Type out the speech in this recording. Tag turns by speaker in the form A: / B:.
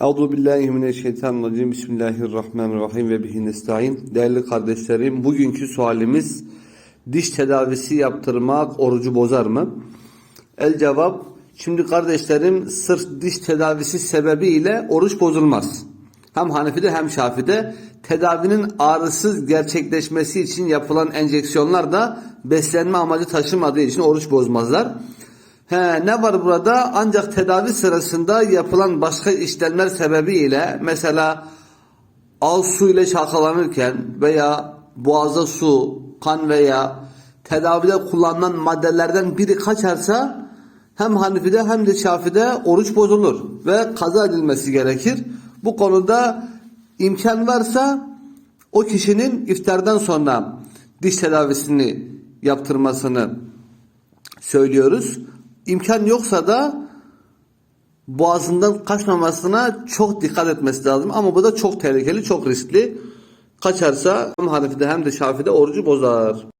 A: Euzu billahi mineşşeytanirracim. Bismillahirrahmanirrahim ve bihi nestaîn. Değerli kardeşlerim, bugünkü sualimiz diş tedavisi yaptırmak orucu bozar mı? El cevap Şimdi kardeşlerim sırf diş tedavisi sebebiyle oruç bozulmaz. Hem Hanefi'de hem Şafi'de tedavinin ağrısız gerçekleşmesi için yapılan enjeksiyonlar da beslenme amacı taşımadığı için oruç bozmazlar. He, ne var burada? Ancak tedavi sırasında yapılan başka işlemler sebebiyle mesela ağız su ile çalkalanırken veya boğaza su, kan veya tedavide kullanılan maddelerden biri kaçarsa hem Hanefi'de hem de Şafi'de oruç bozulur ve kaza edilmesi gerekir. Bu konuda imkan varsa o kişinin iftardan sonra diş tedavisini yaptırmasını söylüyoruz. İmkan yoksa da boğazından kaçmamasına çok dikkat etmesi lazım. Ama bu da çok tehlikeli, çok riskli. Kaçarsa hem Hanefi'de hem de Şafi'de orucu bozar.